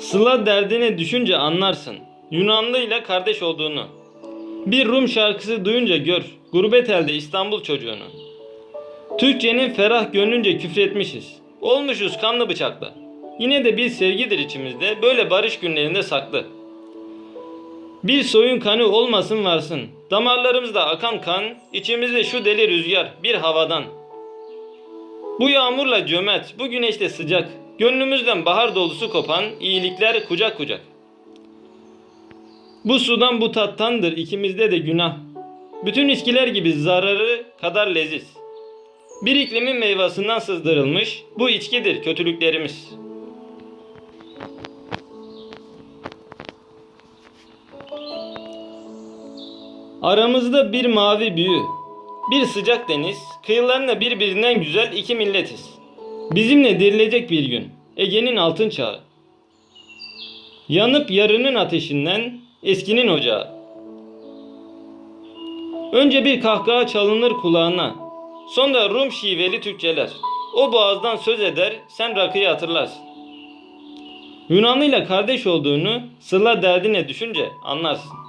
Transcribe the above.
Sıla derdine düşünce anlarsın. Yunanlı ile kardeş olduğunu. Bir Rum şarkısı duyunca gör. Gurbet elde İstanbul çocuğunu. Türkçenin ferah gönlünce küfretmişiz. Olmuşuz kanlı bıçakla. Yine de bir sevgidir içimizde. Böyle barış günlerinde saklı. Bir soyun kanı olmasın varsın. Damarlarımızda akan kan, içimizde şu deli rüzgar bir havadan. Bu yağmurla cömert, bu güneşte sıcak. Gönlümüzden bahar dolusu kopan iyilikler kucak kucak. Bu sudan bu tattandır ikimizde de günah. Bütün içkiler gibi zararı kadar leziz. Bir iklimin meyvasından sızdırılmış bu içkidir kötülüklerimiz. Aramızda bir mavi büyü, bir sıcak deniz, kıyılarında birbirinden güzel iki milletiz. Bizimle dirilecek bir gün, Ege'nin altın çağı. Yanıp yarının ateşinden eskinin ocağı. Önce bir kahkaha çalınır kulağına, sonra Rum şiveli Türkçeler. O boğazdan söz eder, sen rakıyı hatırlarsın. Yunanlıyla kardeş olduğunu Sıla derdine düşünce anlarsın.